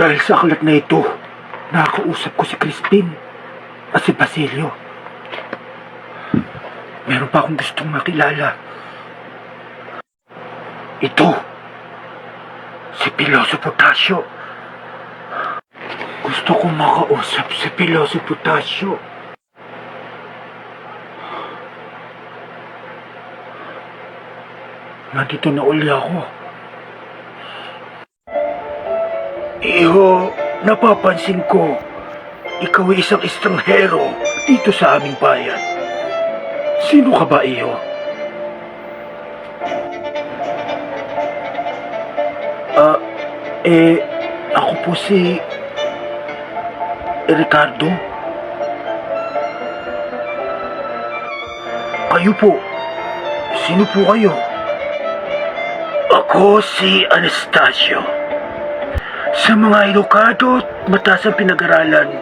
Dahil sa aklat na ito, nakakausap ko si Crispin at si Basilio. Meron pa akong gustong makilala. Ito, si Piloso Potasio. Gusto kong makausap si Piloso Potasio. Nandito na uli ako. Iho, napapansin ko, ikaw ay isang estranghero dito sa aming bayan. Sino ka ba, Iho? Ah, eh, ako po si... Ricardo. Kayo po. Sino po kayo? Ako si Anastasio. Sa mga edukado at mataas ang pinag-aralan,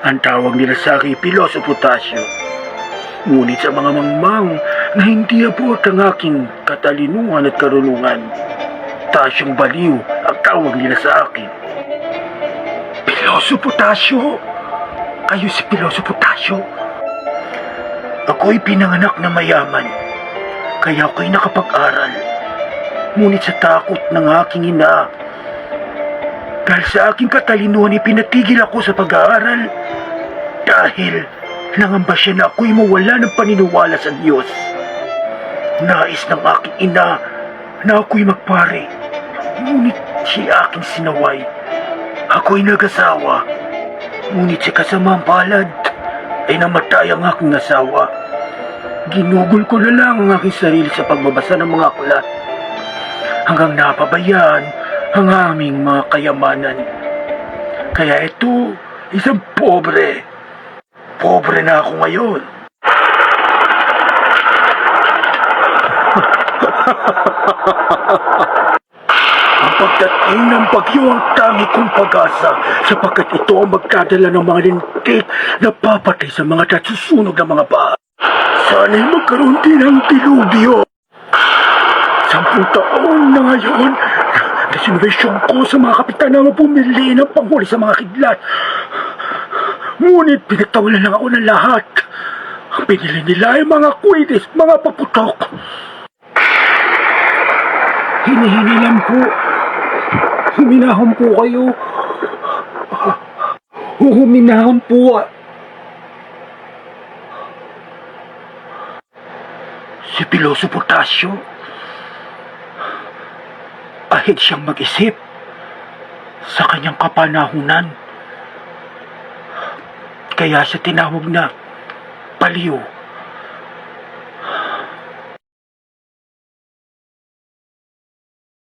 ang tawag nila sa akin Pilosopo Tasyo. Ngunit sa mga mangmang na hindi abot ang aking katalinuhan at karunungan, Tasyong baliw ang tawag nila sa akin. Pilosopo Tasyo? Kayo si Pilosopo Tasyo? Ako'y pinanganak na mayaman, kaya ako'y nakapag-aral. Ngunit sa takot ng aking ina, dahil sa aking katalinuhan ipinatigil ako sa pag-aaral dahil nangamba siya na ako'y mawala ng paniniwala sa Diyos. Nais ng aking ina na ako'y magpare. Ngunit siya aking sinaway. Ako'y nag-asawa. Ngunit sa kasamang palad ay namatay ang aking asawa. Ginugol ko na lang ang aking sarili sa pagbabasa ng mga aklat hanggang napabayaan ang aming mga kayamanan. Kaya ito, isang pobre. Pobre na ako ngayon. Ang pagdating ng bagyo ang tangi kong pag-asa sapagkat ito ang magdadala ng mga lintik na papatay sa mga nasusunog na mga bahay. Sana'y magkaroon din ng dilubyo. Sampung taon na ngayon sinubesyon ko sa mga kapitan na bumili ng panghuli sa mga kidlat. Ngunit pinagtawalan lang ako ng lahat. Ang pinili nila ay mga kwitis, mga paputok. Hinihinilan po. Huminahon po kayo. Huminahon po. Si Piloso Potasio. Ahid siyang mag-isip sa kanyang kapanahunan. Kaya siya tinawag na paliw.